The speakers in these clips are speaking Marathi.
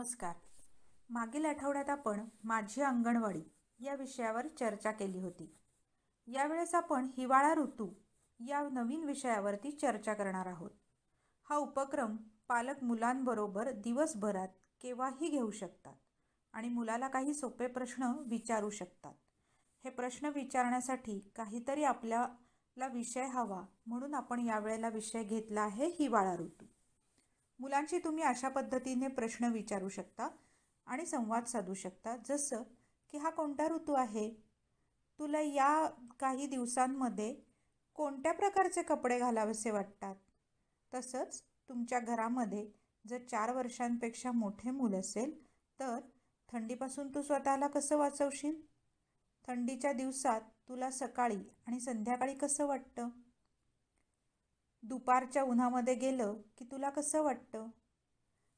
नमस्कार. मागील आठवड्यात आपण माझी अंगणवाडी या विषयावर चर्चा केली होती. यावेळेस आपण हिवाळा ऋतू या नवीन विषयावरती चर्चा करणार आहोत. हा उपक्रम पालक मुलांबरोबर दिवसभरात केव्हाही घेऊ शकतात आणि मुलाला काही सोपे प्रश्न विचारू शकतात. हे प्रश्न विचारण्यासाठी काहीतरी आपल्याला विषय हवा म्हणून आपण यावेळेला विषय घेतला आहे हिवाळा ऋतू. मुलांशी तुम्ही अशा पद्धतीने प्रश्न विचारू शकता आणि संवाद साधू शकता. जसं की हा कोणता ऋतू आहे? तुला या काही दिवसांमध्ये कोणत्या प्रकारचे कपडे घालावेसे वाटतात? तसंच तुमच्या घरामध्ये जर चार वर्षांपेक्षा मोठे मूल असेल तर थंडीपासून तू स्वतःला कसं वाचवशील? थंडीच्या दिवसात तुला सकाळी आणि संध्याकाळी कसं वाटतं? दुपारच्या उन्हामध्ये गेलं की तुला कसं वाटतं?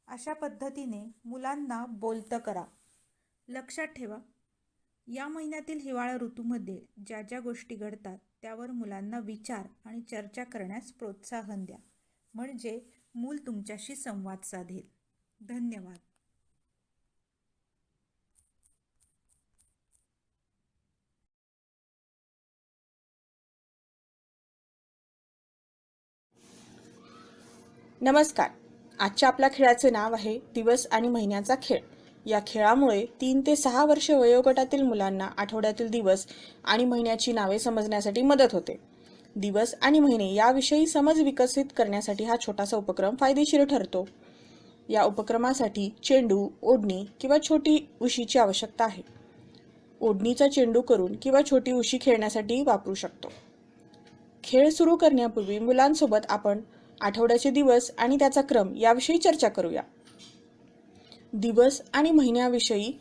अशा पद्धतीने मुलांना बोलतं करा. लक्षात ठेवा. या महिन्यातील हिवाळा ऋतूमध्ये ज्या ज्या गोष्टी घडतात त्यावर मुलांना विचार आणि चर्चा करण्यास प्रोत्साहन द्या. म्हणजे मूल तुमच्याशी संवाद साधेल. धन्यवाद. नमस्कार. आजच्या आपल्या खेळाचे नाव आहे दिवस आणि महिन्याचा खेळ. या खेळामुळे तीन ते सहा वर्ष वयोगटातील मुलांना आठवड्यातील दिवस आणि महिन्याची नावे समजण्यासाठी मदत होते. दिवस आणि महिने याविषयी समज विकसित करण्यासाठी हा छोटासा उपक्रम फायदेशीर ठरतो. या उपक्रमासाठी चेंडू ओढणी किंवा छोटी उशीची आवश्यकता आहे. ओढणीचा चेंडू करून किंवा छोटी उशी खेळण्यासाठी वापरू शकतो. खेळ सुरू करण्यापूर्वी मुलांसोबत आपण आठवड्याचे दिवस आणि त्याचा क्रम याविषयी चर्चा करूया. दिवस आणि महिन्याविषयी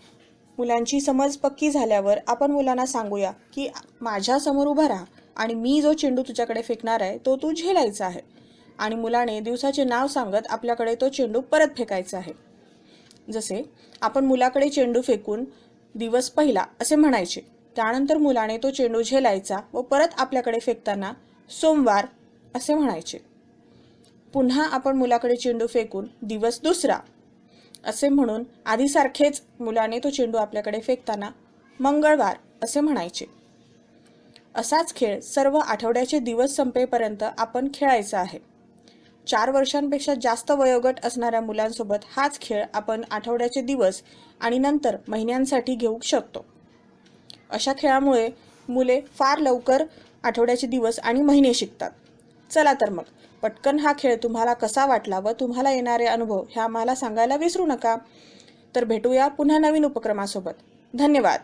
मुलांची समज पक्की झाल्यावर आपण मुलांना सांगूया की माझ्यासमोर उभा राहा आणि मी जो चेंडू तुझ्याकडे फेकणार आहे तो तू झेलायचा आहे. आणि मुलाने दिवसाचे नाव सांगत आपल्याकडे तो चेंडू परत फेकायचा आहे. जसे आपण मुलाकडे चेंडू फेकून दिवस पहिला असे म्हणायचे त्यानंतर मुलाने तो चेंडू झेलायचा व परत आपल्याकडे फेकताना सोमवार असे म्हणायचे. पुन्हा आपण मुलाकडे चेंडू फेकून दिवस दुसरा. असे म्हणून आधीसारखेच मुलाने तो चेंडू आपल्याकडे फेकताना मंगळवार असे म्हणायचे. असाच खेळ सर्व आठवड्याचे दिवस संपेपर्यंत आपण खेळायचा आहे. चार वर्षांपेक्षा जास्त वयोगट असणाऱ्या मुलांसोबत हाच खेळ आपण आठवड्याचे दिवस आणि नंतर महिन्यांसाठी घेऊ शकतो. अशा खेळामुळे मुले फार लवकर आठवड्याचे दिवस आणि महिने शिकतात. चला तर मग. पटकन हा खेळ तुम्हाला कसा वाटला व तुम्हाला येणारे अनुभव हे आम्हाला सांगायला विसरू नका. तर भेटूया पुन्हा नवीन उपक्रमासोबत. धन्यवाद.